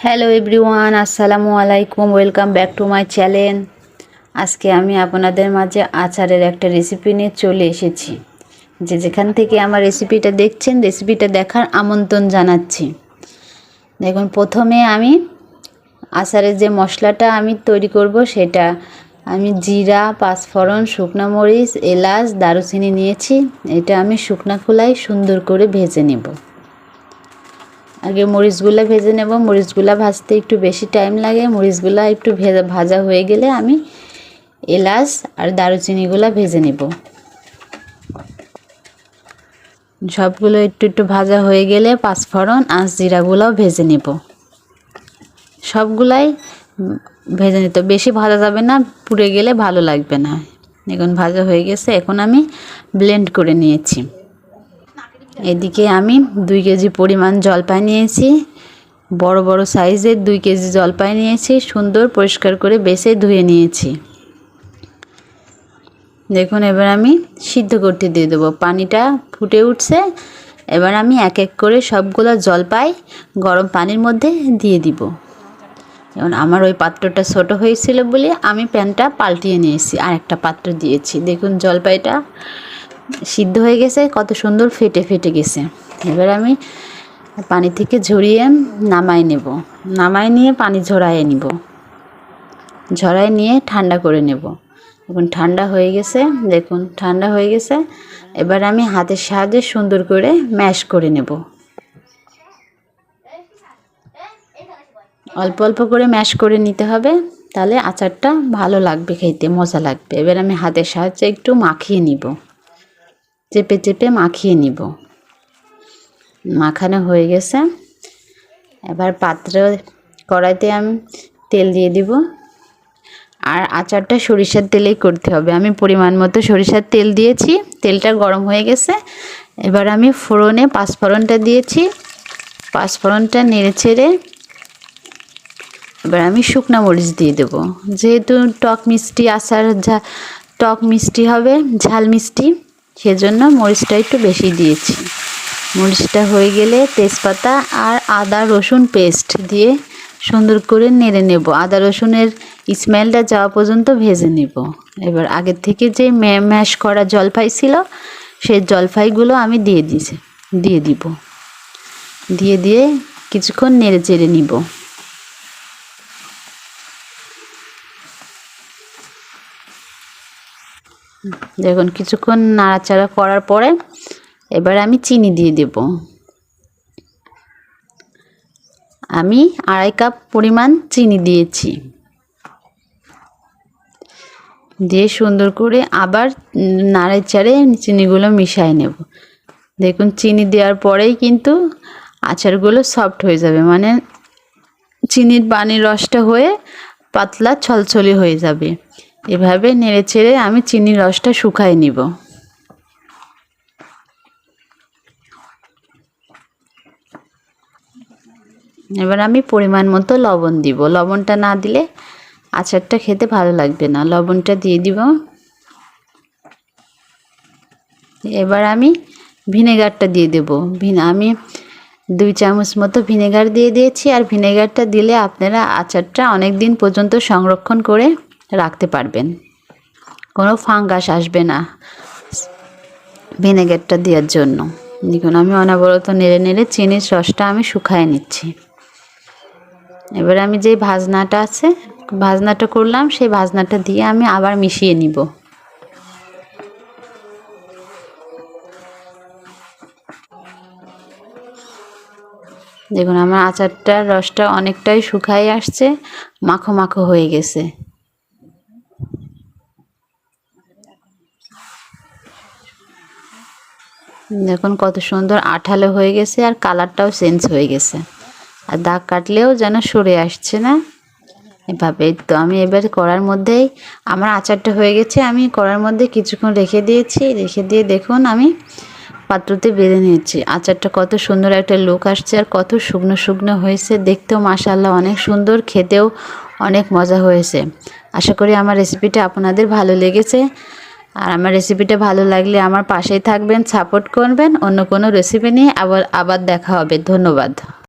Hello everyone আসসালামু আলাইকুম welcome back to my channel আজকে আমি আপনাদের মাঝে আচারের একটা রেসিপি নিয়ে চলে এসেছি। যে যেখান থেকে আমার রেসিপিটা দেখছেন রেসিপিটা দেখার আমন্ত্রণ জানাচ্ছি। দেখুন, প্রথমে আমি আচারের যে মশলাটা আমি তৈরি করব, সেটা আমি জিরা, পাঁচফোড়ন, শুকনো মরিচ, এলাচ, দারুচিনি নিয়েছি। এটা আমি শুকনা খোলায় সুন্দর করে ভেজে নেব। আগে মরিচগুলো ভেজে নেব। মরিচগুলো ভাজতে একটু বেশি টাইম লাগে। মরিচগুলো একটু ভেজা, ভাজা হয়ে গেলে আমি এলাচ আর দারুচিনিগুলো ভেজে নেব। সবগুলো একটু একটু ভাজা হয়ে গেলে পাঁচফোড়ন আর জিরাগুলোও ভেজে নেব। সবগুলাই ভেজে নিতে বেশি ভাজা যাবে না, পুড়ে গেলে ভালো লাগবে না। এখন ভাজা হয়ে গেছে। এখন আমি ব্লেন্ড করে নিয়েছি। এদিকে আমি দুই কেজি পরিমাণ জলপাই নিয়েছি। বড় বড় সাইজের দুই কেজি জলপাই নিয়েছি। সুন্দর পরিষ্কার করে বেছে ধুয়ে নিয়েছি। দেখুন, এবার আমি সিদ্ধ করতে দিয়ে দেবো। পানিটা ফুটে উঠছে। এবার আমি এক এক করে সবগুলো জলপাই গরম পানির মধ্যে দিয়ে দিব। যেমন আমার ওই পাত্রটা ছোট হয়েছিল বলে আমি প্যানটা পাল্টিয়ে নিয়েছি। আর একটা পাত্র দিয়েছি। দেখুন, জলপাইটা সিদ্ধ হয়ে গেছে, কত সুন্দর ফেটে ফেটে গেছে। এবার আমি পানি থেকে ঝরিয়ে নামাই নেব। নামাই নিয়ে পানি ঝরাইয়ে নিব। ঝরাই নিয়ে ঠান্ডা করে নেব। এখন ঠান্ডা হয়ে গেছে, দেখুন, ঠান্ডা হয়ে গেছে। এবার আমি হাতের সাহায্যে সুন্দর করে ম্যাশ করে নেব। অল্প অল্প করে ম্যাশ করে নিতে হবে, তাহলে আচারটা ভালো লাগবে খেতে, মজা লাগবে। এবার আমি হাতের সাহায্যে একটু মাখিয়ে নিব। চেপে চেপে মাখিয়ে নিব। মাখানো হয়ে গেছে। এবার পাত্র কড়াইতে আমি তেল দিয়ে দিব। আর আচারটা সরিষার তেলেই করতে হবে। আমি পরিমাণ মতো সরিষার তেল দিয়েছি। তেলটা গরম হয়ে গেছে। এবার আমি ফোড়নে পাঁচফোড়নটা দিয়েছি। পাঁচফোড়নটা নেড়ে ছেড়ে এবার আমি শুকনা মরিচ দিয়ে দেবো। যেহেতু টক মিষ্টি, আচার যা টক মিষ্টি হবে, ঝাল মিষ্টি। সেজন্য মরিচটা একটু বেশি দিয়েছি। মরিচটা হয়ে গেলে তেজপাতা আর আদা রসুন পেস্ট দিয়ে সুন্দর করে নেড়ে নেব। আদা রসুনের স্মেলটা যাওয়া পর্যন্ত ভেজে নেব। এবার আগের থেকে যে ম্যাশ করা জলফাই ছিল, সেই জলফাইগুলো আমি দিয়ে দিয়েছি, দিয়ে দিব। দিয়ে দিয়ে কিছুক্ষণ নেড়ে চেড়ে নিব। দেখুন, কিছুক্ষণ নাড়াচাড়া করার পরে এবার আমি চিনি দিয়ে দেব। আমি আড়াই কাপ পরিমাণ চিনি দিয়েছি। দিয়ে সুন্দর করে আবার নাড়ে চাড়ে চিনিগুলো মিশাই নেব। দেখুন, চিনি দেওয়ার পরেই কিন্তু আচারগুলো সফট হয়ে যাবে। মানে চিনির পানির রসটা হয়ে পাতলা ছলছলি হয়ে যাবে। এভাবে নেড়ে ছেড়ে আমি চিনির রসটা শুকায় নিব। এবার আমি পরিমাণ মতো লবণ দিব। লবণটা না দিলে আচারটা খেতে ভালো লাগবে না। লবণটা দিয়ে দিব। এবার আমি ভিনেগারটা দিয়ে দেব। আমি দুই চামচ মতো ভিনেগার দিয়ে দিয়েছি। আর ভিনেগারটা দিলে আপনারা আচারটা অনেক দিন পর্যন্ত সংরক্ষণ করে রাখতে পারবেন। কোনো ফাঙ্গাস আসবে না ভিনেগারটা দেওয়ার জন্য। দেখুন, আমি অনবরত নেড়ে নেড়ে চিনির রসটা আমি শুকায় নিচ্ছি। এবার আমি যে ভাজনাটা আছে, ভাজনাটা করলাম, সেই ভাজনাটা দিয়ে আমি আবার মিশিয়ে নিব। দেখুন, আমার আচারটার রসটা অনেকটাই শুকাই আসছে, মাখো মাখো হয়ে গেছে। দেখুন কত সুন্দর আঠালো হয়ে গেছে আর কালারটাও চেঞ্জ হয়ে গেছে। আর দাগ কাটলেও যেন সরে আসছে না। এভাবে তো আমি এবার করার মধ্যেই আমার আচারটা হয়ে গেছে, আমি করার মধ্যে কিছুক্ষণ রেখে দিয়েছি। রেখে দিয়ে দেখুন আমি পাত্রতে বেঁধে নিয়েছি। আচারটা কত সুন্দর একটা লুক আসছে আর কত শুকনো শুকনো হয়েছে। দেখতেও মাসাল্লাহ অনেক সুন্দর, খেতেও অনেক মজা হয়েছে। আশা করি আমার রেসিপিটা আপনাদের ভালো লেগেছে। আর আমার রেসিপিটা ভালো লাগলে আমার পাশেই থাকবেন সাপোর্ট করবেন, অন্য কোনো রেসিপি নিয়ে আবার আবার দেখা হবে। ধন্যবাদ।